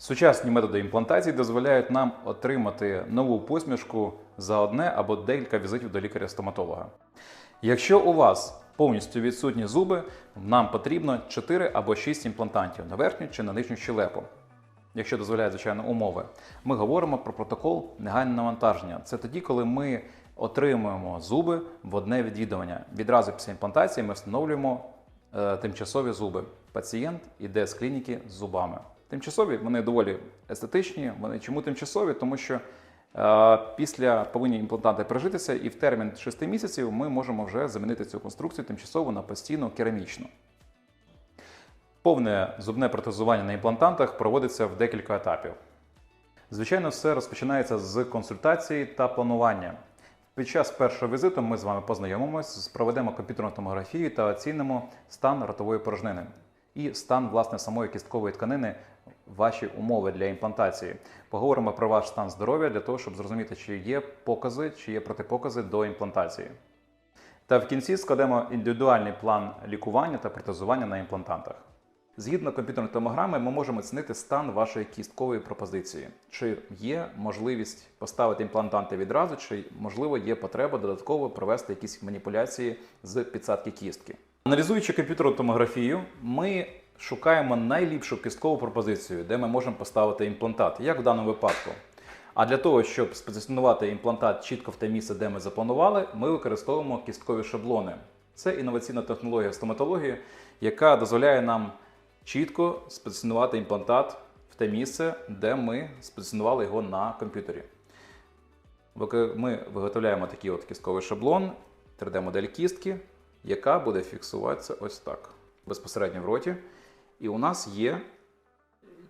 Сучасні методи імплантації дозволяють нам отримати нову посмішку за одне або декілька візитів до лікаря-стоматолога. Якщо у вас повністю відсутні зуби, нам потрібно 4 або 6 імплантантів на верхню чи на нижню щелепу. Якщо дозволяють, звичайно, умови, ми говоримо про протокол негайного навантаження. Це тоді, коли ми отримуємо зуби в одне відвідування. Відразу після імплантації ми встановлюємо е, тимчасові зуби. Пацієнт іде з клініки з зубами. Тимчасові вони доволі естетичні. Вони чому тимчасові? Тому що е, після повинні імплантанти пережитися, і в термін 6 місяців ми можемо вже замінити цю конструкцію тимчасово на постійну керамічну. Повне зубне протезування на імплантантах проводиться в декілька етапів. Звичайно, все розпочинається з консультації та планування. Під час першого візиту ми з вами познайомимось, проведемо комп'ютерну томографію та оцінимо стан ротової порожнини і стан власне самої кісткової тканини, ваші умови для імплантації. Поговоримо про ваш стан здоров'я для того, щоб зрозуміти, чи є покази, чи є протипокази до імплантації. Та в кінці складемо індивідуальний план лікування та протезування на імплантантах. Згідно комп'ютерної томограми, ми можемо оцінити стан вашої кісткової пропозиції. Чи є можливість поставити імплантанти відразу, чи можливо є потреба додатково провести якісь маніпуляції з підсадки кістки. Аналізуючи комп'ютерну томографію, ми шукаємо найліпшу кісткову пропозицію, де ми можемо поставити імплантат, як в даному випадку. А для того, щоб спозиціонувати імплантат чітко в те місце, де ми запланували, ми використовуємо кісткові шаблони. Це інноваційна технологія стоматології, яка дозволяє нам чітко спозиціонувати імплантат в те місце, де ми спозиціонували його на комп'ютері. Ми виготовляємо такий от кістковий шаблон, 3D-модель кістки, яка буде фіксуватися ось так, безпосередньо в роті. І у нас є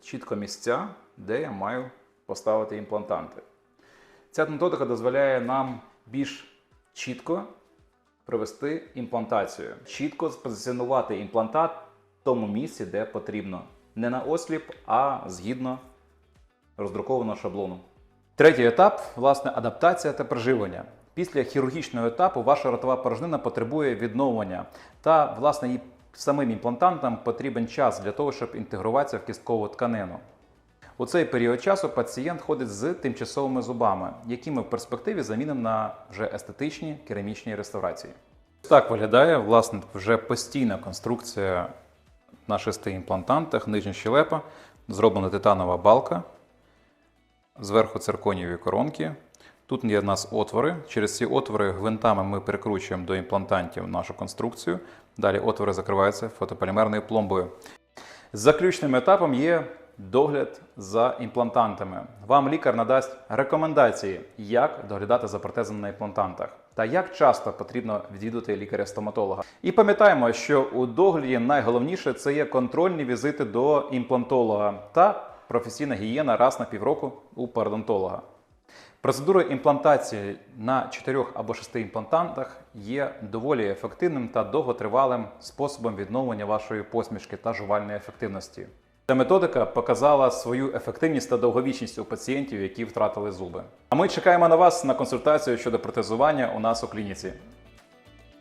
чітко місця, де я маю поставити імплантанти. Ця методика дозволяє нам більш чітко провести імплантацію, чітко спозиціонувати імплантат в тому місці, де потрібно. Не на осліп, а згідно роздрукованого шаблону. Третій етап власне адаптація та приживлення. Після хірургічного етапу ваша ротова порожнина потребує відновлення, та власне і самим імплантантам потрібен час для того, щоб інтегруватися в кісткову тканину. У цей період часу пацієнт ходить з тимчасовими зубами, які ми в перспективі замінимо на вже естетичні керамічні реставрації. Так виглядає власне вже постійна конструкція на шести імплантантах, нижня щелепа, зроблена титанова балка, зверху цирконієві коронки. Тут є в нас отвори. Через ці отвори гвинтами ми перекручуємо до імплантантів нашу конструкцію. Далі отвори закриваються фотополімерною пломбою. Заключним етапом є догляд за імплантантами. Вам лікар надасть рекомендації, як доглядати за протезом на імплантантах та як часто потрібно відвідувати лікаря-стоматолога. І пам'ятаємо, що у догляді найголовніше це є контрольні візити до імплантолога та професійна гігієна раз на півроку у пародонтолога. Процедура імплантації на 4 або 6 імплантантах є доволі ефективним та довготривалим способом відновлення вашої посмішки та жувальної ефективності. Ця методика показала свою ефективність та довговічність у пацієнтів, які втратили зуби. А ми чекаємо на вас на консультацію щодо протезування у нас у клініці.